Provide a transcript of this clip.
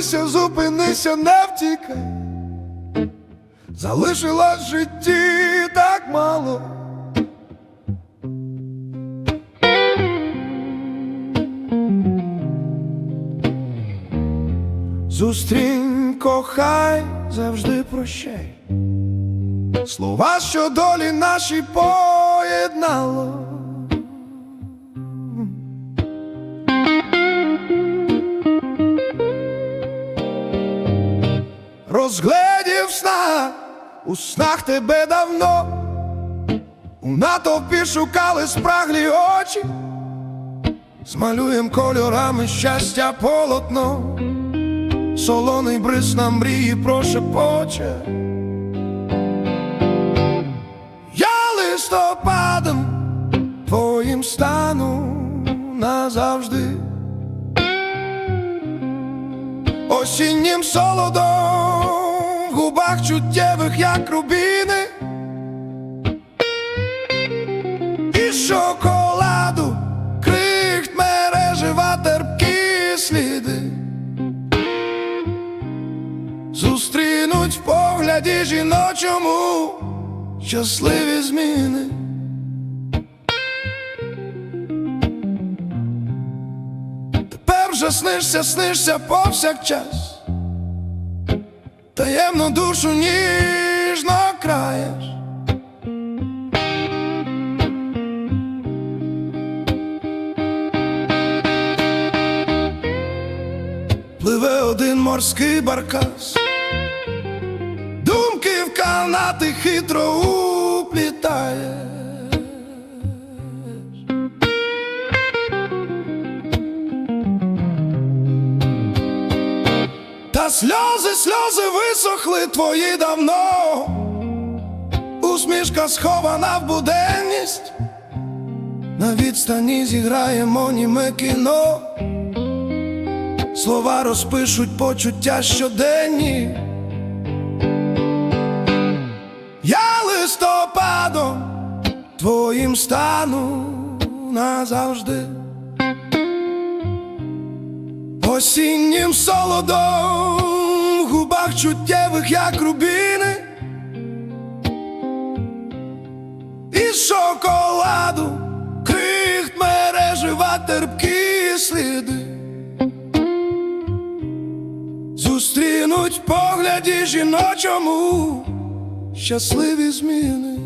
Зупинися, зупинися, не втікай. Залишилось в житті так мало. Зустрінь, кохай, завжди прощай. Слова, що долі наші поєднало. Розгледів сна, у снах тебе давно, у натовпі шукали спраглі очі, змалюєм кольорами щастя полотно, солоний бриз на мрії прошепоче. Я листопадом твоїм стану назавжди. Осіннім солодом в губах чуттєвих, як рубіни, і шоколаду крихт мережива терпкі сліди. Зустрінуть в погляді жіночому щасливі зміни. Тепер вже снишся, снишся повсякчас, таємну душу ніжно краєш. Пливе один морський баркас, думки в канати хитро уплітає. Сльози, сльози висохли твої давно, усмішка схована в буденність, на відстані зіграємо німе кіно, слова розпишуть почуття щоденні. Я листопадом твоїм стану назавжди. Осіннім солодом в губах чуттєвих, як рубіни, і шоколаду крихт мережива терпкі сліди. Зустрінуть в погляді жіночому щасливі зміни.